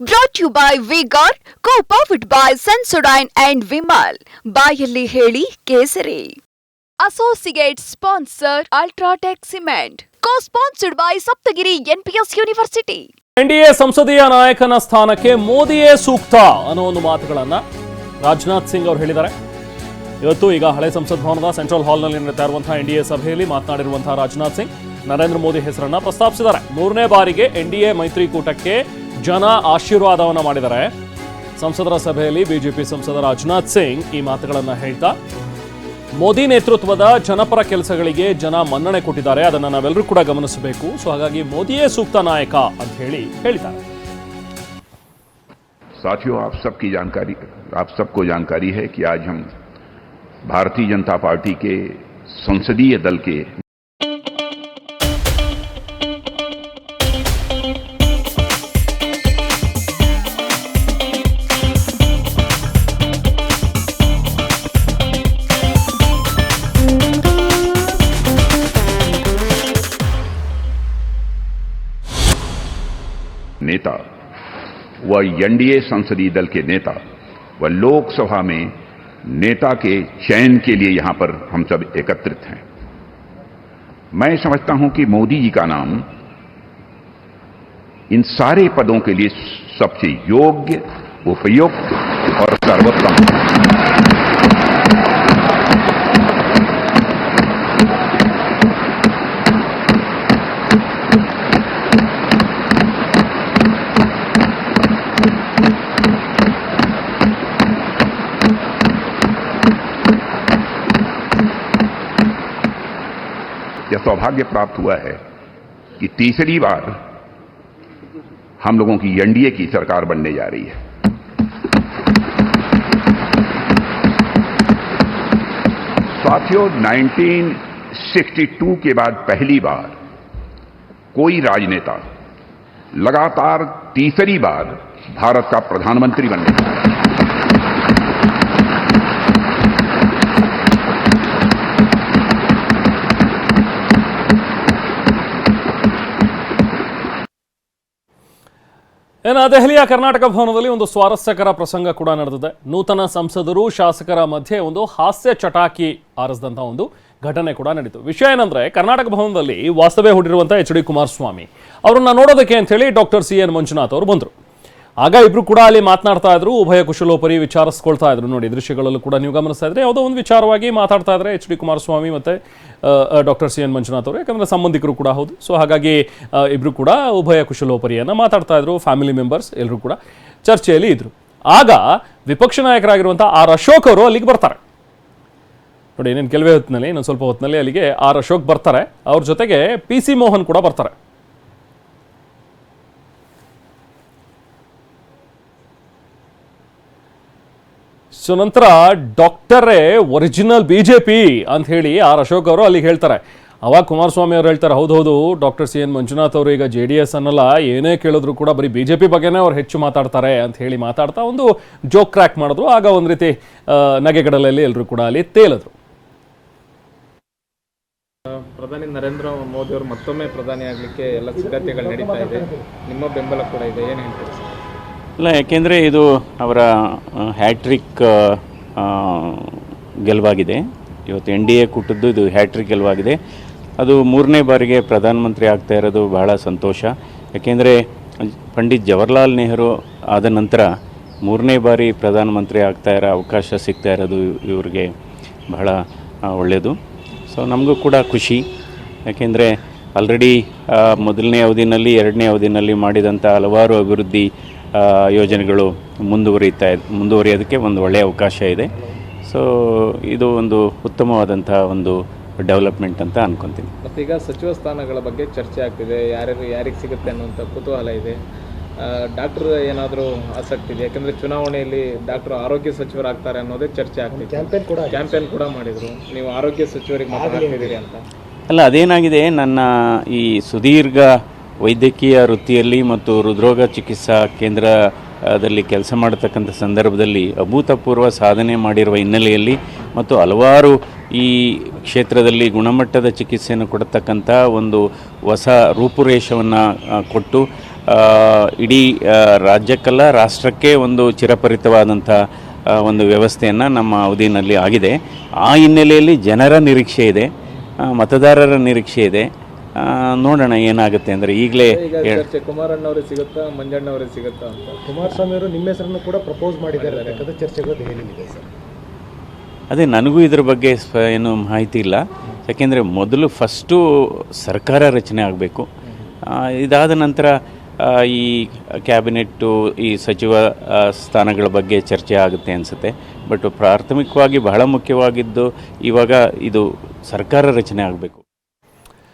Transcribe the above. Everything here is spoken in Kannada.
Brought you by vigor co powered by Sensodyne and Vimal ಬಾಯಲ್ಲಿ ಹೇಳಿ ಕೇಸರಿ. Associate sponsor UltraTech cement co sponsored by Saptagiri NPS university NDA ಸಂಸದೀಯ ನಾಯಕನ ಸ್ಥಾನಕ್ಕೆ ಮೋದಿಯೇ ಸೂಕ್ತ ಅನ್ನೋ ಒಂದು ಮಾತುಗಳನ್ನ ರಾಜನಾಥ್ ಸಿಂಗ್ ಅವರು ಹೇಳಿದ್ದಾರೆ. ಇವತ್ತು ಈಗ ಹಳೆ ಸಂಸತ್ ಭವನದ ಸೆಂಟ್ರಲ್ ಹಾಲ್ನಲ್ಲಿ ನಡೀತಾ ಇರುವಂತಹ ಎನ್ಡಿಎ ಸಭೆಯಲ್ಲಿ ಮಾತನಾಡಿರುವಂತಹ ರಾಜನಾಥ್ ಸಿಂಗ್ ನರೇಂದ್ರ ಮೋದಿ ಹೆಸರನ್ನ ಪ್ರಸ್ತಾಪಿಸಿದ್ದಾರೆ. ಮೂರನೇ ಬಾರಿಗೆ ಎನ್ಡಿಎ ಮೈತ್ರಿಕೂಟಕ್ಕೆ ಜನ ಆಶೀರ್ವಾದವನ್ನ ಮಾಡಿದ್ದಾರೆ ಸಂಸದರ ಸಭೆಯಲ್ಲಿ ಬಿಜೆಪಿ ಸಂಸದ ರಾಜನಾಥ್ ಸಿಂಗ್ ಈ ಮಾತುಗಳನ್ನ ಹೇಳ್ತಾ ಮೋದಿ ನೇತೃತ್ವದ ಜನಪರ ಕೆಲಸಗಳಿಗೆ ಜನ ಮನ್ನಣೆ ಕೊಟ್ಟಿದ್ದಾರೆ ಅದನ್ನು ನಾವೆಲ್ಲರೂ ಕೂಡ ಗಮನಿಸಬೇಕು ಸೊ ಹಾಗಾಗಿ ಮೋದಿಯೇ ಸೂಕ್ತ ನಾಯಕ ಅಂತ ಹೇಳಿ ಹೇಳಿದ್ದಾರೆ साथियों आप सबकी जानकारी आप सबको जानकारी है कि आज हम भारतीय जनता पार्टी के संसदीय दल के नेता, व एनडीए संसदीय दल के नेता, व लोकसभा में नेता के चयन के लिए यहाँ पर हम सब एकत्रित हैं। मैं समझता हूँ कि मोदी जी का नाम इन सारे पदों के लिए सबसे योग्य, उपयुक्त और सर्वोत्तम यह सौभाग्य प्राप्त हुआ है कि तीसरी बार हम लोगों की एनडीए की सरकार बनने जा रही है। साथियों 1962 के बाद पहली बार कोई राजनेता लगातार तीसरी बार भारत का प्रधानमंत्री बनने जा ಇನ್ನು ದೆಹಲಿಯ ಕರ್ನಾಟಕ ಭವನದಲ್ಲಿ ಒಂದು ಸ್ವಾರಸ್ಯಕರ ಪ್ರಸಂಗ ಕೂಡ ನಡೆದಿದೆ. ನೂತನ ಸಂಸದರು, ಶಾಸಕರ ಮಧ್ಯೆ ಒಂದು ಹಾಸ್ಯ ಚಟಾಕಿ ಆರಿಸಿದಂಥ ಒಂದು ಘಟನೆ ಕೂಡ ನಡೀತು. ವಿಷಯ ಏನಂದ್ರೆ, ಕರ್ನಾಟಕ ಭವನದಲ್ಲಿ ವಾಸ್ತವ್ಯ ಹೂಡಿರುವಂಥ ಎಚ್ ಡಿ ಕುಮಾರಸ್ವಾಮಿ. ಅವರನ್ನ ನೋಡೋದಕ್ಕೆ ಅಂತ ಹೇಳಿ ಡಾಕ್ಟರ್ ಸಿ ಎನ್ ಮಂಜುನಾಥ್ ಅವರು ಬಂದರು. ಆಗ ಇಬ್ರು ಕೂಡ ಅಲ್ಲಿ ಮಾತನಾಡ್ತಾ ಇದ್ರು. ಉಭಯ ಕುಶಲೋಪರಿ ವಿಚಾರಿಸ್ಕೊಳ್ತಾ ಇದ್ರು. ನೋಡಿ, ದೃಶ್ಯಗಳಲ್ಲೂ ಕೂಡ ನೀವು ಗಮನಿಸ್ತಾ ಇದ್ರೆ ಯಾವುದೋ ಒಂದು ವಿಚಾರವಾಗಿ ಮಾತಾಡ್ತಾ ಇದ್ರೆ ಎಚ್ ಡಿ ಕುಮಾರಸ್ವಾಮಿ ಮತ್ತೆ ಡಾಕ್ಟರ್ ಸಿ ಎನ್ ಮಂಜುನಾಥ್ ಅವರು. ಯಾಕಂದ್ರೆ ಸಂಬಂಧಿಕರು ಕೂಡ ಹೌದು. ಸೊ ಹಾಗಾಗಿ ಇಬ್ರು ಕೂಡ ಉಭಯ ಕುಶಲೋಪರಿಯನ್ನ ಮಾತಾಡ್ತಾ ಇದ್ರು. ಫ್ಯಾಮಿಲಿ ಮೆಂಬರ್ಸ್ ಎಲ್ಲರೂ ಕೂಡ ಚರ್ಚೆಯಲ್ಲಿ ಇದ್ರು. ಆಗ ವಿಪಕ್ಷ ನಾಯಕರಾಗಿರುವಂಥ ಆರ್ ಅಶೋಕ್ ಅವರು ಅಲ್ಲಿಗೆ ಬರ್ತಾರೆ. ನೋಡಿ, ಇನ್ನೇನು, ಕೆಲವೇ ಹೊತ್ತಿನಲ್ಲಿ, ಇನ್ನೊಂದು ಸ್ವಲ್ಪ ಹೊತ್ತಿನಲ್ಲಿ ಅಲ್ಲಿಗೆ ಆರ್ ಅಶೋಕ್ ಬರ್ತಾರೆ. ಅವ್ರ ಜೊತೆಗೆ ಪಿ ಸಿ ಮೋಹನ್ ಕೂಡ ಬರ್ತಾರೆ. ಸೊ ನಂತರ ಡಾಕ್ಟರೇ ಒರಿಜಿನಲ್ ಬಿ ಜೆ ಪಿ ಅಂತ ಹೇಳಿ ಆರ್ ಅಶೋಕ್ ಅವರು ಅಲ್ಲಿಗೆ ಹೇಳ್ತಾರೆ. ಅವಾಗ ಕುಮಾರಸ್ವಾಮಿ ಅವರು ಹೇಳ್ತಾರೆ, ಹೌದು ಹೌದು, ಡಾಕ್ಟರ್ ಸಿ ಎನ್ ಮಂಜುನಾಥ್ ಅವರು ಈಗ ಜೆ ಡಿ ಎಸ್ ಅನ್ನಲ್ಲ, ಏನೇ ಕೇಳಿದ್ರು ಕೂಡ ಬರೀ ಬಿ ಜೆ ಪಿ ಬಗ್ಗೆನೇ ಅವ್ರು ಹೆಚ್ಚು ಮಾತಾಡ್ತಾರೆ ಅಂತ ಹೇಳಿ ಮಾತಾಡ್ತಾ ಒಂದು ಜೋಕ್ ಕ್ರ್ಯಾಕ್ ಮಾಡಿದ್ರು. ಆಗ ಒಂದು ರೀತಿ ನಗೆಗಡಲಲ್ಲಿ ಎಲ್ಲರೂ ಕೂಡ ಅಲ್ಲಿ ತೇಲಿದ್ರು. ಪ್ರಧಾನಿ ನರೇಂದ್ರ ಮೋದಿ ಅವರು ಮತ್ತೊಮ್ಮೆ ಪ್ರಧಾನಿ ಆಗಲಿಕ್ಕೆ ಎಲ್ಲ ಸಿದ್ಧತೆಗಳು ನಡೀತಾ ಇದೆ. ನಿಮ್ಮ ಬೆಂಬಲ ಕೂಡ ಇದೆ. ಏನು ಹೇಳ್ತೀರಿ? ಇಲ್ಲ ಯಾಕೆಂದರೆ ಇದು ಅವರ ಹ್ಯಾಟ್ರಿಕ್ ಗೆಲುವಾಗಿದೆ. ಇವತ್ತು ಎನ್ ಡಿ ಎ ಕೊಟ್ಟದ್ದು ಇದು ಹ್ಯಾಟ್ರಿಕ್ ಗೆಲುವಾಗಿದೆ. ಅದು ಮೂರನೇ ಬಾರಿಗೆ ಪ್ರಧಾನಮಂತ್ರಿ ಆಗ್ತಾ ಇರೋದು ಬಹಳ ಸಂತೋಷ. ಯಾಕೆಂದರೆ ಪಂಡಿತ್ ಜವಹರ್ಲಾಲ್ ನೆಹರು ಆದ ನಂತರ ಮೂರನೇ ಬಾರಿ ಪ್ರಧಾನಮಂತ್ರಿ ಆಗ್ತಾ ಇರೋ ಅವಕಾಶ ಸಿಗ್ತಾ ಇರೋದು ಇವ್ರಿಗೆ ಬಹಳ ಒಳ್ಳೆಯದು ಸೊ ನಮಗೂ ಕೂಡ ಖುಷಿ. ಯಾಕೆಂದರೆ ಆಲ್ರೆಡಿ ಮೊದಲನೇ ಅವಧಿನಲ್ಲಿ, ಎರಡನೇ ಅವಧಿನಲ್ಲಿ ಮಾಡಿದಂಥ ಹಲವಾರು ಅಭಿವೃದ್ಧಿ ಯೋಜನೆಗಳು ಮುಂದುವರಿತಾ ಮುಂದುವರಿಯೋದಕ್ಕೆ ಒಂದು ಒಳ್ಳೆಯ ಅವಕಾಶ ಇದೆ. ಸೊ ಇದು ಒಂದು ಉತ್ತಮವಾದಂಥ ಒಂದು ಡೆವಲಪ್ಮೆಂಟ್ ಅಂತ ಅನ್ಕೊತೀನಿ. ಈಗ ಸಚಿವ ಸ್ಥಾನಗಳ ಬಗ್ಗೆ ಚರ್ಚೆ ಆಗ್ತಿದೆ. ಯಾರ್ಯಾರು ಯಾರಿಗೆ ಸಿಗುತ್ತೆ ಅನ್ನುವಂಥ ಕುತೂಹಲ ಇದೆ. ಡಾಕ್ಟರ್ ಏನಾದರೂ ಆಸಕ್ತಿ ಇದೆ? ಯಾಕಂದರೆ ಚುನಾವಣೆಯಲ್ಲಿ ಡಾಕ್ಟರ್ ಆರೋಗ್ಯ ಸಚಿವರಾಗ್ತಾರೆ ಅನ್ನೋದೇ ಚರ್ಚೆ ಆಗ್ತಿದೆ ಕ್ಯಾಂಪೇನ್ ಕೂಡ ಕ್ಯಾಂಪೇನ್ ಕೂಡ ಮಾಡಿದ್ರು. ನೀವು ಆರೋಗ್ಯ ಸಚಿವರಿಗೆ ಮಾತಾಡ್ತಿದ್ದೀರಿ ಅಂತ. ಅಲ್ಲ ಅದೇನಾಗಿದೆ? ನನ್ನ ಈ ಸುದೀರ್ಘ ವೈದ್ಯಕೀಯ ವೃತ್ತಿಯಲ್ಲಿ ಮತ್ತು ಹೃದ್ರೋಗ ಚಿಕಿತ್ಸಾ ಕೇಂದ್ರದಲ್ಲಿ ಕೆಲಸ ಮಾಡತಕ್ಕಂಥ ಸಂದರ್ಭದಲ್ಲಿ ಅಭೂತಪೂರ್ವ ಸಾಧನೆ ಮಾಡಿರುವ ಹಿನ್ನೆಲೆಯಲ್ಲಿ ಮತ್ತು ಹಲವಾರು ಈ ಕ್ಷೇತ್ರದಲ್ಲಿ ಗುಣಮಟ್ಟದ ಚಿಕಿತ್ಸೆಯನ್ನು ಕೊಡತಕ್ಕಂಥ ಒಂದು ಹೊಸ ರೂಪುರೇಷವನ್ನು ಕೊಟ್ಟು ಇಡೀ ರಾಜ್ಯಕ್ಕಲ್ಲ ರಾಷ್ಟ್ರಕ್ಕೆ ಒಂದು ಚಿರಪರಿತವಾದಂಥ ಒಂದು ವ್ಯವಸ್ಥೆಯನ್ನು ನಮ್ಮ ಅವಧಿನಲ್ಲಿ ಆಗಿದೆ. ಆ ಹಿನ್ನೆಲೆಯಲ್ಲಿ ಜನರ ನಿರೀಕ್ಷೆ ಇದೆ ಮತದಾರರ ನಿರೀಕ್ಷೆ ಇದೆ. ನೋಡೋಣ ಏನಾಗುತ್ತೆ ಅಂದರೆ ಈಗಲೇ ಈಗ ಚರ್ಚೆ ಕುಮಾರಣ್ಣವರೇ ಸಿಗುತ್ತಾ ಮಂಜಣ್ಣವರೇ ಸಿಗುತ್ತಾ ಅಂತ. ಕುಮಾರಸ್ವಾಮಿ ಅವರು ನಿಮ್ಮ ಹೆಸರನ್ನು ಕೂಡ ಪ್ರಪೋಸ್ ಮಾಡಿದ್ದಾರೆ ಯಾಕಂದರೆ ಚರ್ಚೆಗಳು ದೆಹಲಿಯಲ್ಲಿದೆ ಸರ್. ಅದೇ ನನಗೂ ಇದ್ರ ಬಗ್ಗೆ ಏನು ಮಾಹಿತಿ ಇಲ್ಲ. ಯಾಕೆಂದರೆ ಮೊದಲು ಫಸ್ಟು ಸರ್ಕಾರ ರಚನೆ ಆಗಬೇಕು. ಇದಾದ ನಂತರ ಈ ಕ್ಯಾಬಿನೆಟ್ಟು ಈ ಸಚಿವ ಸ್ಥಾನಗಳ ಬಗ್ಗೆ ಚರ್ಚೆ ಆಗುತ್ತೆ ಅನಿಸುತ್ತೆ. ಬಟ್ ಪ್ರಾಥಮಿಕವಾಗಿ ಬಹಳ ಮುಖ್ಯವಾಗಿದ್ದು ಇವಾಗ ಇದು ಸರ್ಕಾರ ರಚನೆ ಆಗಬೇಕು.